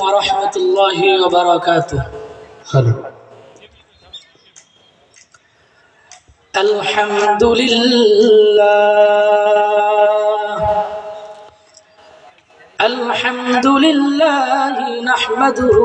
রহমতুল্লাহি হ্যালো। আলহামদুলিল্লাহ। আলহামদুলিল্লাহ নাহমাদুহু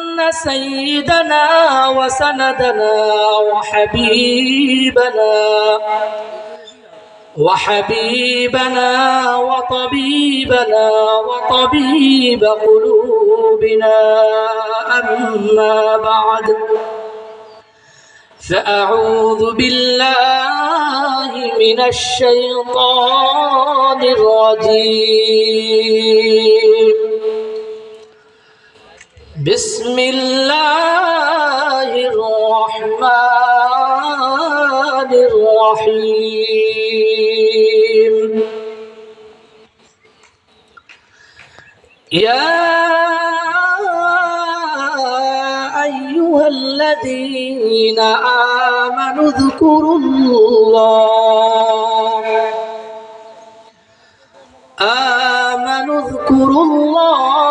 سيدنا وسندنا وحبيبنا وحبيبنا وطبيبنا وطبيب قلوبنا. أما بعد فأعوذ بالله من الشيطان الرجيم. بسم الله الرحمن الرحيم. يا أيها الذين آمنوا اذكروا الله. آمنوا اذكروا الله.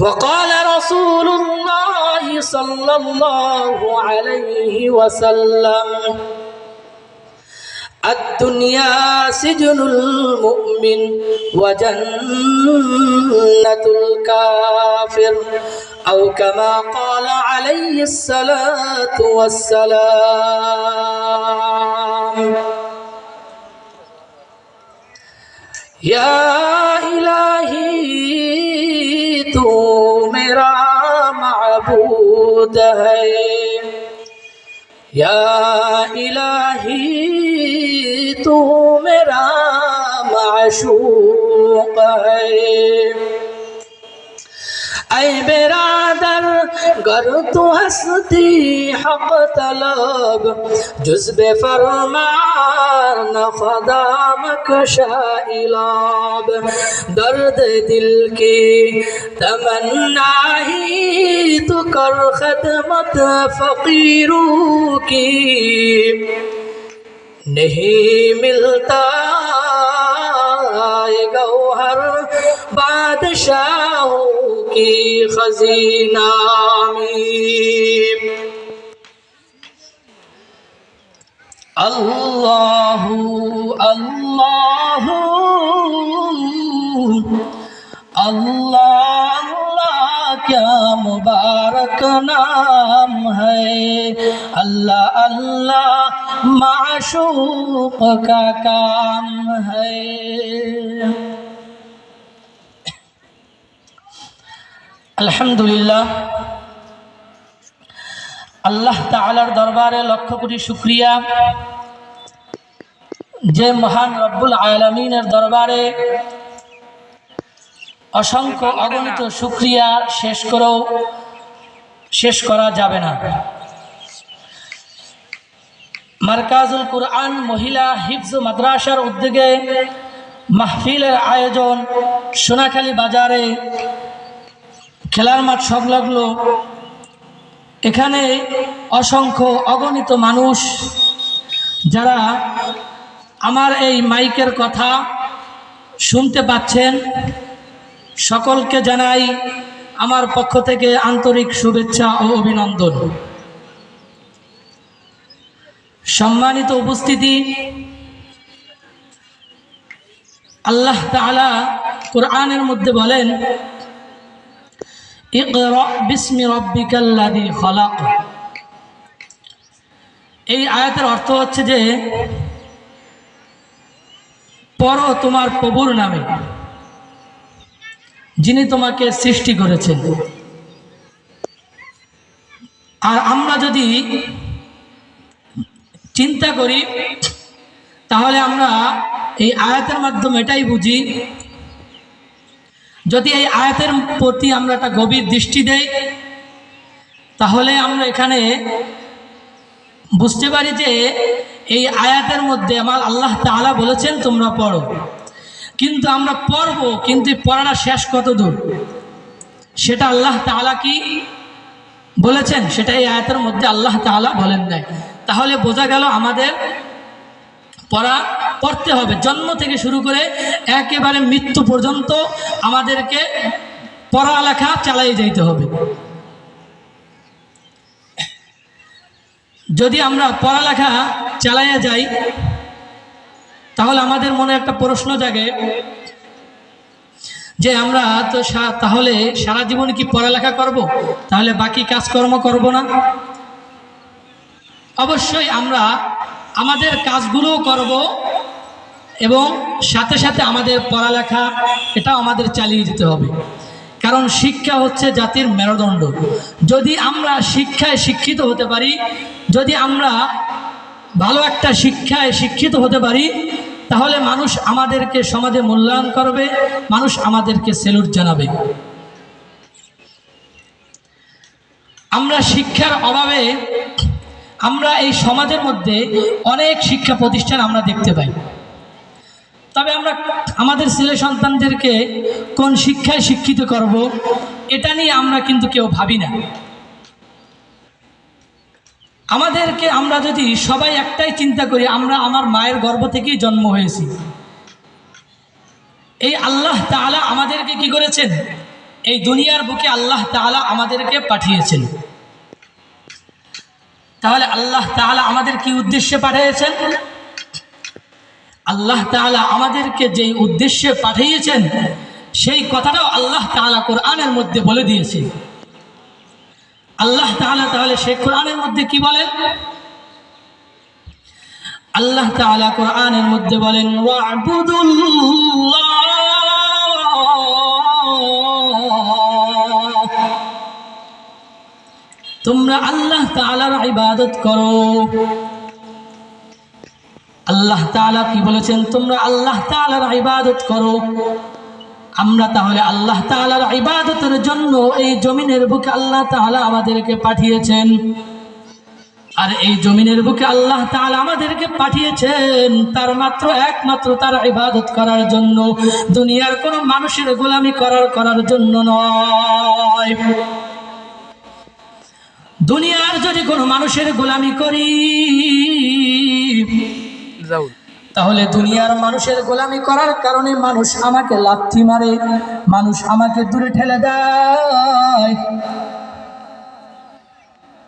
وقال رسول الله صلى الله عليه وسلم الدنيا سجن المؤمن وجنة الكافر أو كما قال عليه الصلاة والسلام. يا إلهي मबूद है या इलाही तू मेरा माशूक है ऐ बेरादर गर तू हस्ती हक तलब जुज्ब फरमान न खदाम कशाइलाब दर्द दिल की तमन्ना ही तो कर खदमत फकीरों की नहीं मिलता گوہر بادشاہوں کی خزینہ میں اللہ اللہ اللہ کیا مبارک نام ہے اللہ اللہ معشوق کا کام ہے আলহামদুলিল্লাহ আল্লাহ তালার দরবারে লক্ষ কোটি শুক্রিয়া যে মহান রব্বুল আলমিনের দরবারে অসংখ্য অগণিত শুক্রিয়া শেষ করেও শেষ করা যাবে না মার্কাজুল কুরআন মহিলা হিফজ মাদ্রাসার উদ্যোগে মাহফিলের আয়োজন সোনাখালী বাজারে খেলার মাঠ সংলগ্ন। এখানে অসংখ্য অগণিত মানুষ যারা আমার এই মাইকের কথা শুনতে পাচ্ছেন, সকলকে জানাই আমার পক্ষ থেকে আন্তরিক শুভেচ্ছা ও অভিনন্দন। সম্মানিত উপস্থিতি। আল্লাহ তাআলা কোরআনের মধ্যে বলেন এই আয়াতের অর্থ হচ্ছে যে, পড়ো তোমার প্রভুর নামে, যিনি তোমাকে সৃষ্টি করেছেন। আর আমরা যদি চিন্তা করি। তাহলে আমরা এই আয়াতের মাধ্যমে এটাই বুঝি। যদি এই আয়াতের প্রতি আমরা একটা গভীর দৃষ্টি দেই, তাহলে আমরা এখানে বুঝতে পারি যে এই আয়াতের মধ্যে আমার আল্লাহ তাআলা বলেছেন, তোমরা পড়ো। কিন্তু আমরা পড়ব, কিন্তু পড়াটা শেষ কত দূর সেটা আল্লাহ তাআলা কি বলেছেন? সেটা এই আয়াতের মধ্যে আল্লাহ তাআলা বলেন নাই। তাহলে বোঝা গেল আমাদের পড়া পড়তে হবে। জন্ম থেকে শুরু করে একেবারে মৃত্যু পর্যন্ত আমাদেরকে পড়ালেখা চালিয়ে যাইতে হবে। যদি আমরা পড়ালেখা চালাইয়া যাই, তাহলে আমাদের মনে একটা প্রশ্ন জাগে যে আমরা তো তাহলে সারা জীবন কি পড়ালেখা করব? তাহলে বাকি কাজকর্ম করব না? অবশ্যই আমরা আমাদের কাজগুলোও করব এবং সাথে সাথে আমাদের পড়ালেখা, এটাও আমাদের চালিয়ে যেতে হবে। কারণ শিক্ষা হচ্ছে জাতির মেরুদণ্ড। যদি আমরা শিক্ষায় শিক্ষিত হতে পারি, যদি আমরা ভালো একটা শিক্ষায় শিক্ষিত হতে পারি, তাহলে মানুষ আমাদেরকে সমাজে মূল্যায়ন করবে, মানুষ আমাদেরকে সেলুট জানাবে। আমরা শিক্ষার অভাবে আমরা এই সমাজের মধ্যে অনেক শিক্ষা প্রতিষ্ঠান আমরা দেখতে পাই। তবে আমরা আমাদের ছেলে সন্তানদেরকে কোন শিক্ষায় শিক্ষিত করব, এটা নিয়ে আমরা কিন্তু কেউ ভাবি না। আমাদেরকে আমরা যদি সবাই একটাই চিন্তা করি, আমরা আমার মায়ের গর্ভ থেকেই জন্ম হয়েছি। এই আল্লাহ তাআলা আমাদেরকে কি করেছেন? এই দুনিয়ার বুকে আল্লাহ তাআলা আমাদেরকে পাঠিয়েছেন। তাহলে আল্লাহ তাআলা আমাদের কি উদ্দেশ্যে পাঠিয়েছেন? আল্লাহ তাআলা আমাদেরকে যেই উদ্দেশ্যে পাঠিয়েছেন, সেই কথাটাও আল্লাহ তাআলা কোরআনের মধ্যে বলে দিয়েছে। আল্লাহ তাআলা তাহলে সেই কোরআনের মধ্যে কি বলেন? আল্লাহ তাআলা কোরআনের মধ্যে বলেন, ওয়া'বুদুল্লাহ তোমরা আল্লাহ তাআলার ইবাদত করো। আল্লাহ তাআলা কি বলেছেন? তোমরা আল্লাহ তাআলার ইবাদত করো। আমরা তাহলে আল্লাহ তাআলার ইবাদতের জন্য এই জমিনের বুকে আল্লাহ তাআলা আমাদেরকে পাঠিয়েছেন। আর এই জমিনের বুকে আল্লাহ তাআলা আমাদেরকে পাঠিয়েছেন, তার মাত্র একমাত্র তার ইবাদত করার জন্য। দুনিয়ার কোনো মানুষের গোলামি করার করার জন্য নয়। দুনিয়ার যদি কোনো মানুষের গোলামি করি তাহলে দুনিয়ার মানুষের গোলামি করার কারণে মানুষ আমাকে লাথি মারে মানুষ আমাকে দূরে ঠেলে দেয়।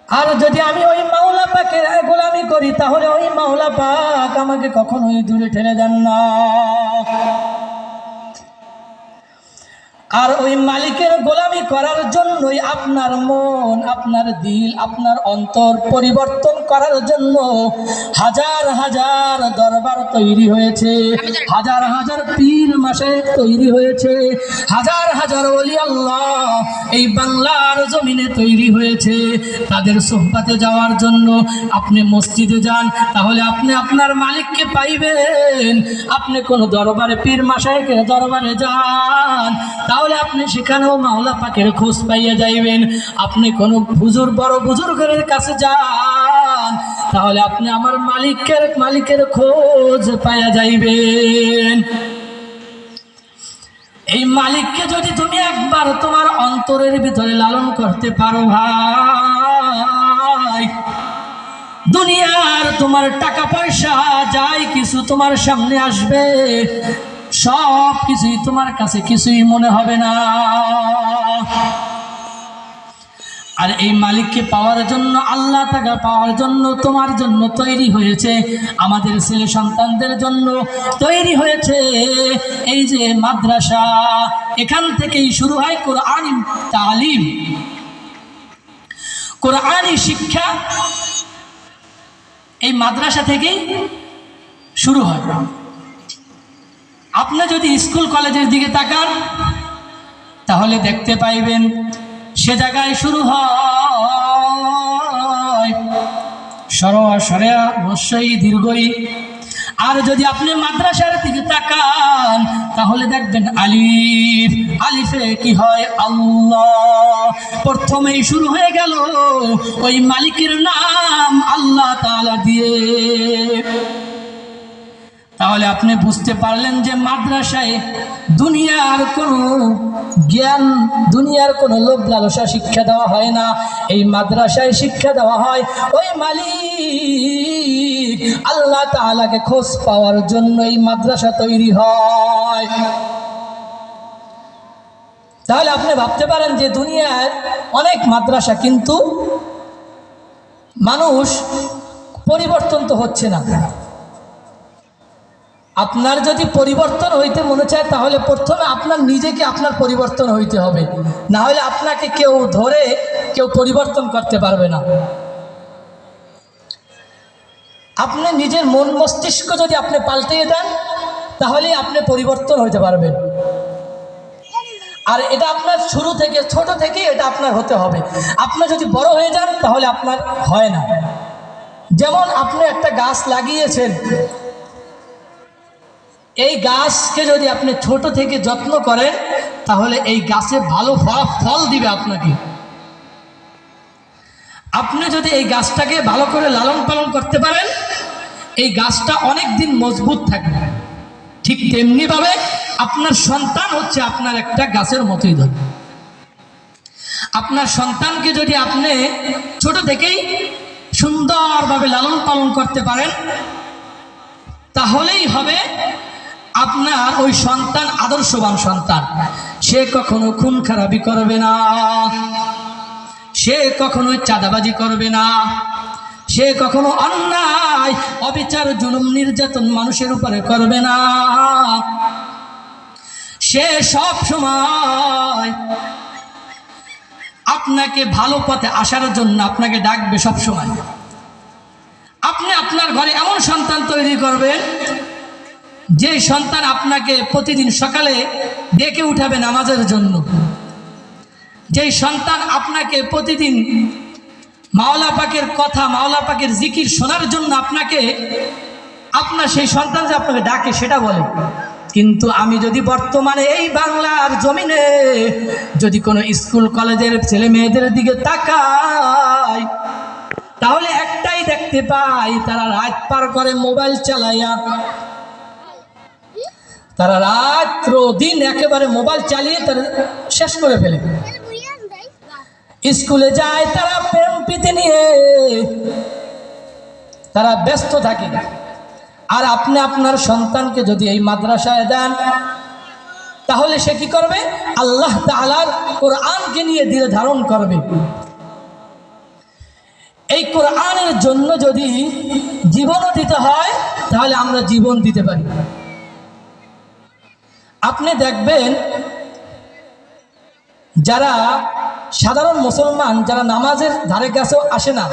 আর যদি আমি ওই মাওলা পাকের গোলামি করি তাহলে ওই মাওলা পাক আমাকে কখনোই দূরে ঠেলে দেন না। আর ওই মালিকের গোলামি করার জন্যই আপনার মন, আপনার দিল, আপনার অন্তর পরিবর্তন করার জন্য হাজার হাজার দরবার তৈরি হয়েছে। হাজার হাজার পীর মাসে তৈরি হয়েছে। হাজার হাজার ওলি আল্লাহ এই বাংলার জমিনে তৈরি হয়েছে। তাদের সোহবাতে যাওয়ার জন্য আপনি মসজিদে যান, তাহলে আপনি আপনার মালিককে পাইবেন। আপনি কোনো দরবারে পীর মাসায়কের দরবারে যান তাহলে আপনি সেখানেও মাওলা পাকের খোঁজ পাইয়া যাইবেন। আপনি কোনো বুজুর বড় বুজুর্গের কাছে যান, তাহলে আপনি আমার মালিকের মালিকের খোঁজ পাইয়া যাইবেন। এই মালিককে যদি তুমি একবার তোমার অন্তরের ভিতরে লালন করতে পারো ভাই, দুনিয়ার তোমার টাকা পয়সা, যাই কিছু তোমার সামনে আসবে সব কিছুই তোমার কাছে কিছুই মনে হবে না। আর এই মালিককে পাওয়ার জন্য, আল্লাহ টাকা পাওয়ার জন্য, তোমার জন্য তৈরি হয়েছে, আমাদের ছেলে সন্তানদের জন্য তৈরি হয়েছে। এই যে মাদ্রাসা, এখান থেকেই শুরু হয় কোরআন তালিম। কোরআনই শিক্ষা এই মাদ্রাসা থেকেই শুরু হয়। আপনি যদি স্কুল কলেজের দিকে তাকান, তাহলে দেখতে পাইবেন সে জায়গায় শুরু হয়। সরোয়া সরেয়া রস্যই দীর্ঘই। আর যদি আপনি মাদ্রাসার দিকে তাকান, তাহলে দেখবেন আলিফ, আলিফে কি হয়? আল্লাহ। প্রথমেই শুরু হয়ে গেল ওই মালিকের নাম আল্লাহ তালা দিয়ে। তাহলে আপনি বুঝতে পারলেন যে মাদ্রাসায় দুনিয়ার কোনো জ্ঞান, দুনিয়ার কোনো লোভ লালসা শিক্ষা দেওয়া হয় না। এই মাদ্রাসায় শিক্ষা দেওয়া হয়, ওই মালিক আল্লাহ তাআলাকে খোঁজ পাওয়ার জন্য এই মাদ্রাসা তৈরি হয়। তাহলে আপনি ভাবতে পারেন যে দুনিয়ার অনেক মাদ্রাসা কিন্তু মানুষ পরিবর্তন তো হচ্ছে না। আপনার যদি পরিবর্তন হইতে মনে চায়, তাহলে প্রথমে আপনার নিজেকে আপনার পরিবর্তন হইতে হবে। না হলে আপনাকে কেউ ধরে কেউ পরিবর্তন করতে পারবে না। আপনি নিজের মন মস্তিষ্ক যদি আপনি পাল্টিয়ে দেন, তাহলেই আপনি পরিবর্তন হইতে পারবেন। আর এটা আপনার শুরু থেকে, ছোট থেকে এটা আপনার হতে হবে। আপনি যদি বড় হয়ে যান, তাহলে আপনার হয় না। যেমন আপনি একটা গাছ লাগিয়েছেন এই গাছকে যদি আপনি ছোট থেকে যত্ন করেন, তাহলে এই গাছে ভালো ফল ফল দিবে আপনাকে। আপনি যদি এই গাছটাকে ভালো করে লালন পালন করতে পারেন, এই গাছটা অনেক দিন মজবুত থাকবে। ঠিক তেমনিভাবে আপনার সন্তান হচ্ছে আপনার একটা গাছের মতোই ধরে আপনার সন্তানকে যদি আপনি ছোট থেকেই সুন্দরভাবে লালন পালন করতে পারেন, তাহলেই হবে আপনার ওই সন্তান আদর্শবান সন্তান। সে কখনো খুন খারাপি করবে না। সে কখনো চাঁদাবাজি করবে না। সে কখনো অন্যায়, অবিচার, জুলুম, নির্যাতন মানুষের উপরে করবে না। সে সব সময় আপনাকে ভালো পথে আসার জন্য আপনাকে ডাকবে সব সময়। আপনি আপনার ঘরে এমন সন্তান তৈরি করবেন যে সন্তান আপনাকে প্রতিদিন সকালে ডেকে উঠাবে নামাজের জন্য যেই সন্তান আপনাকে প্রতিদিন মাওলা পাকের কথা, মাওলা পাকের জিকির শোনার জন্য আপনাকে, আপনার সেই সন্তান যে আপনাকে ডাকে সেটা বলে। কিন্তু আমি যদি বর্তমানে এই বাংলার জমিনে যদি কোনো স্কুল, কলেজের ছেলে মেয়েদের দিকে তাকাই, তাহলে একটাই দেখতে পাই, তারা রাত পার করে মোবাইল চালাইয়া তারা রাত্র দিন একেবারে মোবাইল চালিয়ে তারা শেষ করে ফেলে। স্কুলে যায়, তারা প্রেম প্রীতি নিয়ে তারা ব্যস্ত থাকে। আর আপনি আপনার সন্তানকে যদি এই মাদ্রাসায় দেন, তাহলে সে কি করবে? আল্লাহ তালার কোরআনকে নিয়ে ধীরে ধারণ করবে। এই কোরআনের জন্য যদি জীবনও দিতে হয়, তাহলে আমরা জীবন দিতে পারি। আপনি দেখবেন যারা সাধারণ মুসলমান যারা নামাজের ধারে কাছেও আসে না।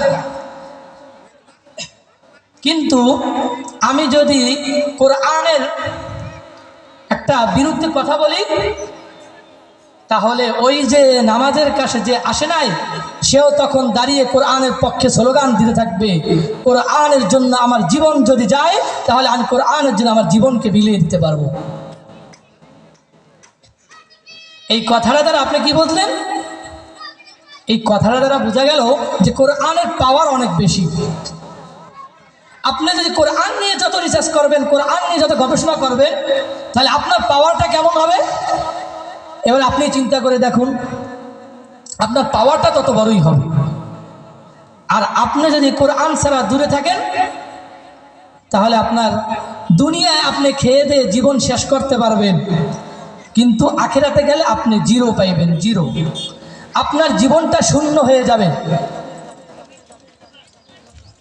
কিন্তু আমি যদি কোরআনের একটা বিরুদ্ধে কথা বলি, তাহলে ওই যে নামাজের কাছে যে আসে নাই, সেও তখন দাঁড়িয়ে কোরআনের পক্ষে স্লোগান দিতে থাকবে। কোরআনের জন্য আমার জীবন যদি যায়, তাহলে আমি কোরআনের জন্য আমার জীবনকে বিলিয়ে দিতে পারব। এই কথাটা দ্বারা আপনি কি বুঝলেন এই কথাটা দ্বারা বোঝা গেল যে কোরআনের পাওয়ার অনেক বেশি। আপনি যদি কোরআন নিয়ে যত রিসার্চ করবেন, কোরআন নিয়ে যত গবেষণা করবেন, তাহলে আপনার পাওয়ারটা কেমন হবে? এবার আপনি চিন্তা করে দেখুন, আপনার পাওয়ারটা তত বড়ই হবে। আর আপনি যদি কোরআন ছাড়া দূরে থাকেন, তাহলে আপনার দুনিয়ায় আপনি খেয়ে দিয়ে জীবন শেষ করতে পারবেন। কিন্তু আখেরাতে গেলে আপনি জিরো পাইবেন, জিরো। আপনার জীবনটা শূন্য হয়ে যাবে।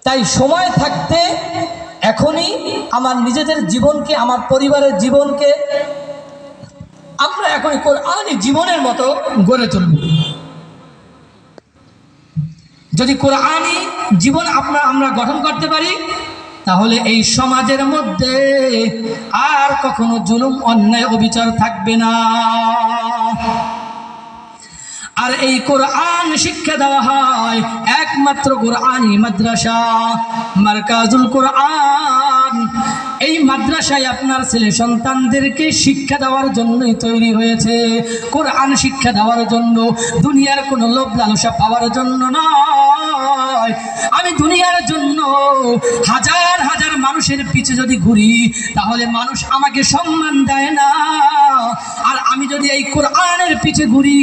তাই সময় থাকতে এখনই আমার নিজেদের জীবনকে, আমার পরিবারের জীবনকে আমরা এখনই কোরআনই জীবনের মতো গড়ে তুলব। যদি কোরআনই জীবন আপনার আমরা গঠন করতে পারি তাহলে এই সমাজের মধ্যে আর কখনো জুলুম, অন্যায়, অবিচার থাকবে না। আর এই কোরআন শিক্ষা দেওয়া হয় একমাত্র কোরআনই মাদ্রাসা, মার্কাজুল কোরআন। এই মাদ্রাসায় আপনার ছেলে সন্তানদেরকে শিক্ষা দেওয়ার জন্যই তৈরি হয়েছে। কোরআন শিক্ষা দেওয়ার জন্য, দুনিয়ার কোনো লোভ লালসা পাওয়ার জন্য নয়। আমি দুনিয়ার জন্য হাজার হাজার মানুষের পিছে যদি ঘুরি, তাহলে মানুষ আমাকে সম্মান দেয় না। আর আমি যদি এই কোরআনের পিছে ঘুরি,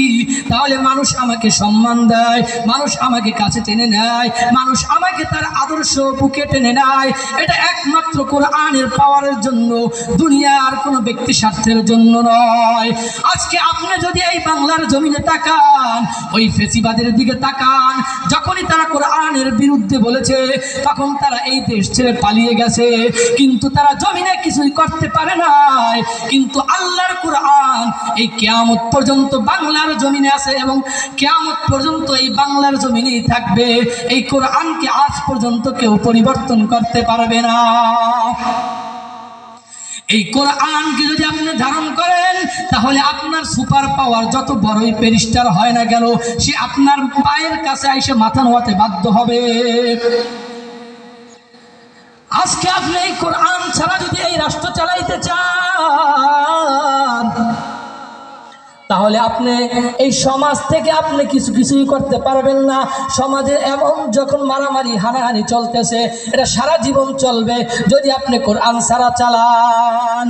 তাহলে মানুষ আমাকে সম্মান দেয়, মানুষ আমাকে কাছে টেনে নেয়, মানুষ আমাকে তার আদর্শ বুকে টেনে নেয় এটা একমাত্র কোরআনের পাওয়ারের জন্য, দুনিয়ার কোনো ব্যক্তি স্বার্থের জন্য নয়। আজকে আপনি যদি এই বাংলার জমিনে তাকান, ওই ফেসিবাদের দিকে তাকান, যখনই তারা কোরআনের বিরুদ্ধে বলেছে, তখন তারা এই দেশ ছেড়ে পালিয়ে গেছে। কিন্তু তারা জমিনে কিছুই করতে পারে নাই। কিন্তু আল্লাহর কোরআন এই কেয়ামত পর্যন্ত বাংলার জমিনে আছে এবং কেয়ামত পর্যন্ত এই বাংলার জমিনেই থাকবে। এই কোরআনকে আজ পর্যন্ত কেউ পরিবর্তন করতে পারবে না। এই কোরআনকে যদি আপনি ধারণ করেন, তাহলে আপনার সুপার পাওয়ার যত বড়ই পেরিস্টার হয় না কেন, সে আপনার পায়ের কাছে এসে মাথা নোয়াতে বাধ্য হবে। আজকে আপনি এই কোরআন ছাড়া যদি এই রাষ্ট্র চালাইতে চান তাহলে আপনি এই সমাজ থেকে আপনি কিছু কিছুই করতে পারবেন না। সমাজে এমন যখন মারামারি, হানাহানি চলতেছে, এটা সারা জীবন চলবে যদি আপনি কোরআন সারা চালান।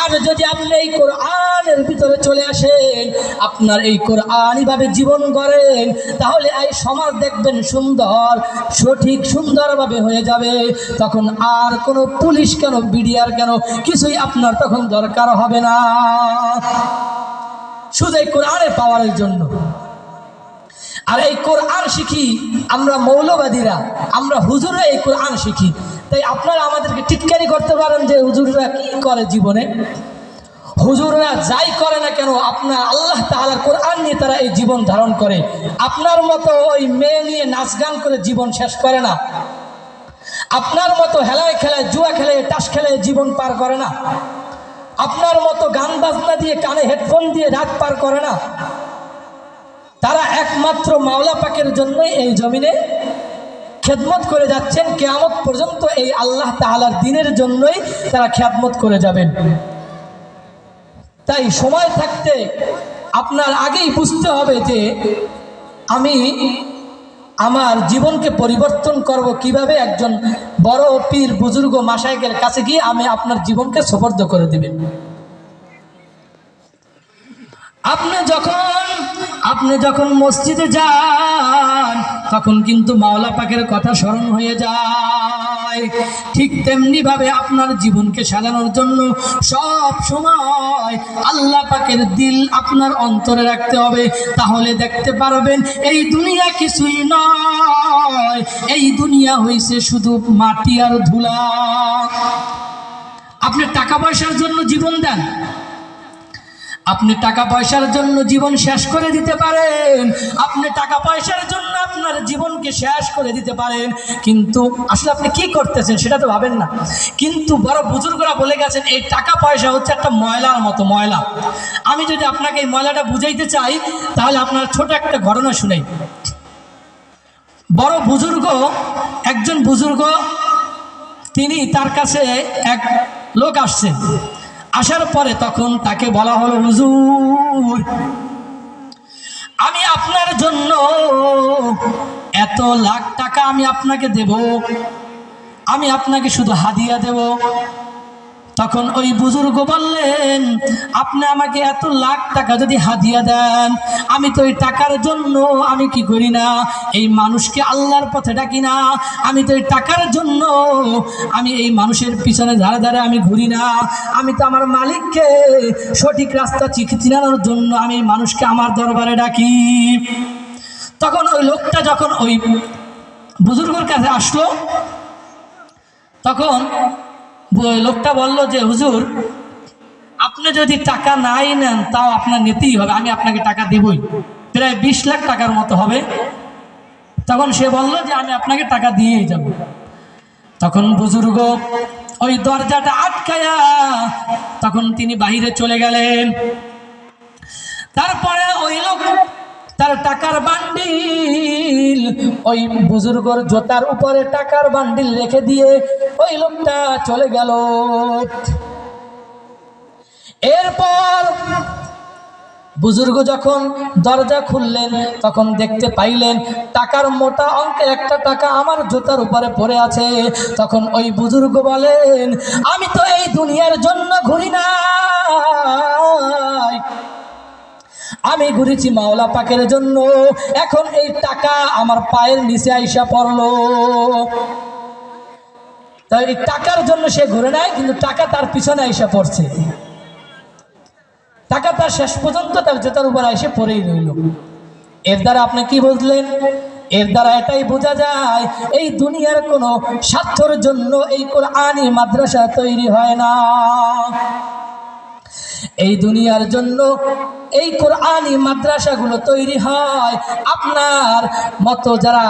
আর যদি আপনি এই কোরআনের ভিতরে চলে আসেন, আপনার এই কোরআনইভাবে জীবন গড়েন, তাহলে এই সমাজ দেখবেন সুন্দর, সঠিক, সুন্দরভাবে হয়ে যাবে। তখন আর কোনো পুলিশ কেন, বিডিআর কেন, কিছুই আপনার তখন দরকার হবে না। শুধু এই কোরআনের পাওয়ারের জন্য। আর এই কোরআন শিখি আমরা মৌলবাদীরা, আমরা হুজুরে এই কোরআন শিখি। তাই আপনারা আমাদেরকে টিটকারি করতে পারেন যে হুজুররা কি করে জীবনে। হুজুররা যাই করে না কেন, আপনার আল্লাহ তাআলার কোরআন নিয়ে তারা এই জীবন ধারণ করে। আপনার মতো ওই মেয়ে নিয়ে নাচ গান করে জীবন শেষ করে না। আপনার মতো হেলায় খেলায়, জুয়া খেলে টাস খেলে জীবন পার করে না। আপনার মতো গান বাজনা দিয়ে কানে হেডফোন দিয়ে রাত পার করে না। তারা একমাত্র মাওলা পাকের জন্যই এই জমিনে খেদমত করে যাচ্ছেন। কেয়ামত পর্যন্ত এই আল্লাহ তাআলার দিনের জন্যই তারা খেদমত করে যাবেন। তাই সময় থাকতে আপনার আগেই বুঝতে হবে যে আমি আমার জীবনকে পরিবর্তন করব কীভাবে? একজন বড় পীর বুজুর্গ মাসায়কের কাছে গিয়ে আমি আপনার জীবনকে সোপর্দ করে দিবেন আপনি যখন আপনি যখন মসজিদে যান, তখন কিন্তু মাওলা পাকের কথা স্মরণ হয়ে যায়। ঠিক তেমনি ভাবে আপনার জীবনকে সাজানোর জন্য সব সময় আল্লাহ পাকের দিল আপনার অন্তরে রাখতে হবে। তাহলে দেখতে পারবেন, এই দুনিয়া কিছুই নয়। এই দুনিয়া হয়েছে শুধু মাটি আর ধুলা। আপনি টাকা পয়সার জন্য জীবন দেন। আপনি টাকা পয়সার জন্য জীবন শেষ করে দিতে পারেন। আপনি টাকা পয়সার জন্য আপনার জীবনকে শেষ করে দিতে পারেন। কিন্তু আসলে আপনি কি করতেছেন সেটা তো ভাবেন না। কিন্তু বড় বুজুর্গরা বলে গেছেন, এই টাকা পয়সা হচ্ছে একটা ময়লার মতো ময়লা। আমি যদি আপনাকে এই ময়লাটা বুঝাইতে চাই, তাহলে আপনার ছোট একটা ঘটনা শুনাই। বড় বুজুর্গ, একজন বুজুর্গ, তিনি তার কাছে এক লোক আসছেন আসার পরে তখন তাকে বলা হলো, হুজুর, আমি আপনার জন্য এত লাখ টাকা আমি আপনাকে দেব। আমি আপনাকে শুধু হাদিয়া দেব। তখন ওই বুজুর্গ বললেন, আপনি আমাকে এত লাখ টাকা যদি হাদিয়া দেন, আমি তো ওই টাকার জন্য আমি কি করি না? এই মানুষকে আল্লাহর পথে ডাকি না। আমি তো এই টাকার জন্য আমি এই মানুষের পিছনে ধারে ধারে আমি ঘুরি না। আমি তো আমার মালিককে সঠিক রাস্তা চিনানোর জন্য আমি মানুষকে আমার দরবারে ডাকি। তখন ওই লোকটা যখন ওই বুজুর্গর কাছে আসলো, তখন লোকটা বলল যে, হুজুর, আপনি যদি টাকা নাই নেন, তাও আপনার নিতেই হবে। আমি আপনাকে টাকা দেবই। প্রায় বিশ লাখ টাকার মতো হবে। তখন সে বলল যে, আমি আপনাকে টাকা দিয়েই যাব। তখন বুজুর্গ ওই দরজাটা আটকায়া তখন তিনি বাহিরে চলে গেলেন। তারপরে ওই লোক তার টাকার বান্ডিল। ওই বুজুর্গর জোতার উপরে টাকার বান্ডিল রেখে দিয়ে ওই লোকটা চলে গেল। এরপর বুজুর্গ যখন দরজা খুললেন, তখন দেখতে পাইলেন টাকার মোটা অঙ্কের একটা টাকা আমার জুতার উপরে পড়ে আছে। তখন ওই বুজুর্গ বলেন, আমি তো এই দুনিয়ার জন্য ঘুরি না। আমি ঘুরেছি মাওলা পাকের জন্য। এখন এই টাকা আমার পায়ের নিচে আইসা পড়ল। তাই এই টাকার জন্য সে ঘুরে নাই, কিন্তু টাকা তার পিছনে আইসা পড়ছে। টাকা তার শেষ পর্যন্ত তার জুতার উপর এসে পড়েই রইল। এর দ্বারা আপনি কি বুঝলেন? এর দ্বারা এটাই বোঝা যায়, এই দুনিয়ার কোনো স্বার্থর জন্য এই কোরআনি মাদ্রাসা তৈরি হয় না। এই দুনিয়ার জন্য এই কোরআনই মাদ্রাসাগুলো তৈরি হয়। আপনার মতো যারা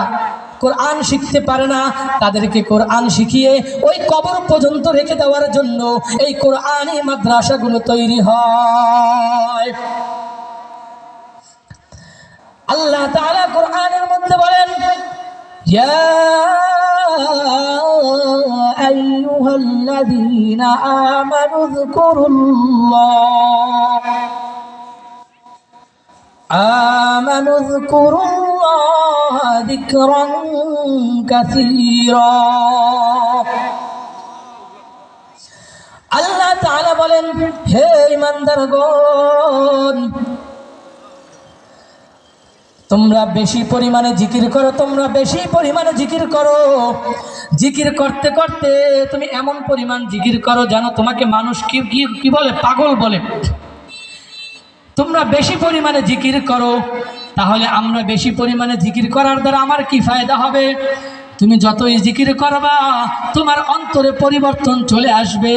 কোরআন শিখতে পারে না, তাদেরকে কোরআন শিখিয়ে ওই কবর পর্যন্ত রেখে দেওয়ার জন্য এই কোরআনই মাদ্রাসাগুলো তৈরি হয়। আল্লাহ তারা কোরআনের মধ্যে বলেন, ইয়া আইয়ুহাল্লাযীনা আমানু যকুরুল্লাহ آمنوا اذكروا الله ذكرا كثيرا আল্লাহ তাআলা বলেন হে ইমানদারগণ তোমরা বেশি পরিমাণে জিকির করো, তোমরা বেশি পরিমাণে জিকির করো। জিকির করতে করতে তুমি এমন পরিমাণ জিকির করো যেন তোমাকে মানুষ কি, কি- বলে? পাগল বলে। তোমরা বেশি পরিমাণে জিকির করো, তাহলে আমরা বেশি পরিমাণে জিকির করার দ্বারা আমার কি ফায়দা হবে? তুমি যতই জিকির করবা, তোমার অন্তরে পরিবর্তন চলে আসবে।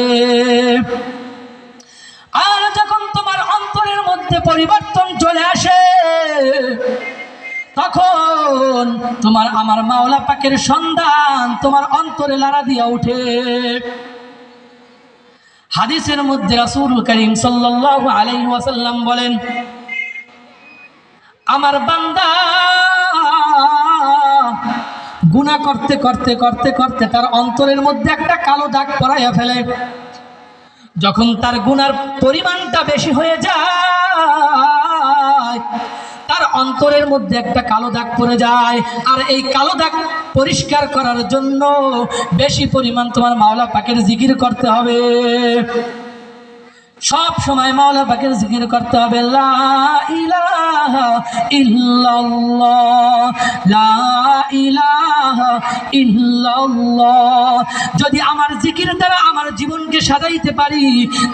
আর যখন তোমার অন্তরের মধ্যে পরিবর্তন চলে আসে তখন তোমার আমার মাওলা পাকের সন্ধান তোমার অন্তরে লাড়া দিয়া উঠে। হাদিসের মধ্যে রাসূল করিম সাল্লাল্লাহু আলাইহি ওয়াসাল্লাম বলেন, আমার বান্দা, গুনাহ করতে করতে করতে করতে তার অন্তরের মধ্যে একটা কালো দাগ পড়াইয়া ফেলে। যখন তার গুনার পরিমাণটা বেশি হয়ে যায় অন্তরের মধ্যে একটা কালো দাগ পড়ে যায়। আর এই কালো দাগ পরিষ্কার করার জন্য বেশি পরিমাণ তোমার মাওলা পাকের জিকির করতে হবে। সব সময় মাওলা পাকের জিকির করতে হবে, লা ইলাহা লা ইলাহা যদি আমার জিকির দ্বারা আমার জীবনকে সাজাইতে পারি,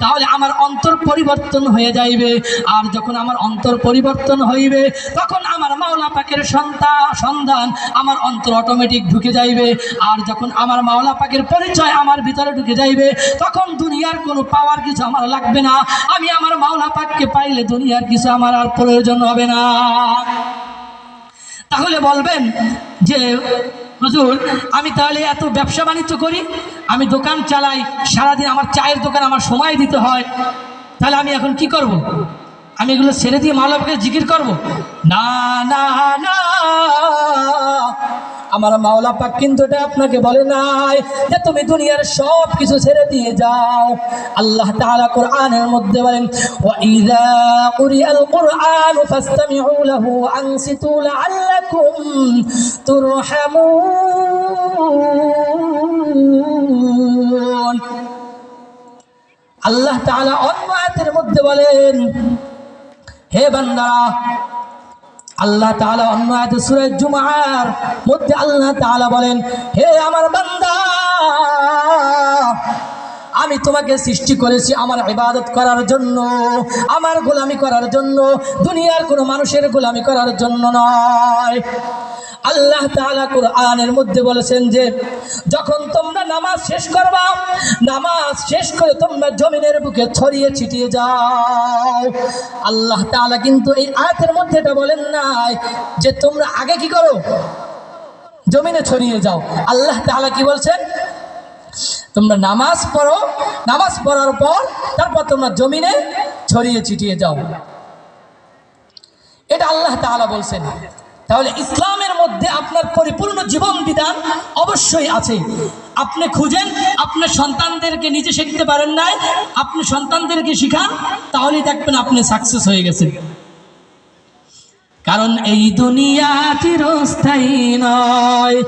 তাহলে আমার অন্তর পরিবর্তন হয়ে যাইবে। আর যখন আমার অন্তর পরিবর্তন হইবে, তখন আমার মাওলা পাকের সন্তান সন্ধান আমার অন্তর অটোমেটিক ঢুকে যাইবে। আর যখন আমার মাওলা পাকের পরিচয় আমার ভিতরে ঢুকে যাইবে, তখন দুনিয়ার কোনো পাওয়ার কিছু আমার লাগবে না। আমি আমার মাওলা পাককে পাইলে দুনিয়ার কিছু আমার আর প্রয়োজন হবে না। তাহলে বলবেন যে, হুজুর, আমি তাহলে এত ব্যবসা বাণিজ্য করি, আমি দোকান চালাই, সারাদিন আমার চায়ের দোকান আমার সময় দিতে হয়, তাহলে আমি এখন কি করব। আমি এগুলো ছেড়ে দিয়ে মাওলাপাকে জিকির করব? না না না। আমার মাওলা পাক কিন্তু এটা আপনাকে বলে নাই যে তুমি দুনিয়ার সব কিছু ছেড়ে দিয়ে যাও। আল্লাহ তাআলা কোরআনের মধ্যে বলেন ওয়া ইযা কুরিআল কুরআন ফাসতামিউ লাহু আনসিতু লাআল্লাকুম তুরহামুন। আল্লাহ তাআলা অন্য আয়াতের মধ্যে বলেন, হে বান্দারা আল্লাহ তাআলা অন্য আয়াতে সূরা জুমার মধ্যে আল্লাহ তাআলা বলেন, হে আমার বান্দা, আমি তোমাকে সৃষ্টি করেছি আমার ইবাদত করার জন্য, আমার গোলামি করার জন্য, দুনিয়ার কোনো মানুষের গোলামি করার জন্য নয়। আল্লাহ তাআলা কোরআনের মধ্যে বলেছেন যে, যখন তোমরা নামাজ শেষ করবা, নামাজ শেষ করে তোমরা জমিনের বুকে ছড়িয়ে ছিটিয়ে যাও। আল্লাহ তাআলা কিন্তু এই আয়াতের মধ্যে এটা বলেন নাই যে, তোমরা আগে কি করো? জমিনে ছড়িয়ে যাও। আল্লাহ তাআলা কি বলছেন? তোমরা নামাজ পড়ো। নামাজ পড়ার পর তারপর তোমরা জমিনে ছড়িয়ে ছিটিয়ে যাও। এটা আল্লাহ তাআলা বলছেন। তাহলে ইসলামের মধ্যে আপনার পরিপূর্ণ জীবন বিধান অবশ্যই আছে। আপনি খুঁজেন আপনার সন্তানদেরকে নিজে শিখতে পারেন নাই, আপনি সন্তানদেরকে শিখান, তাহলেই দেখবেন আপনি সাকসেস হয়ে গেছেন। কারণ এই দুনিয়া চিরস্থায়ী নয়।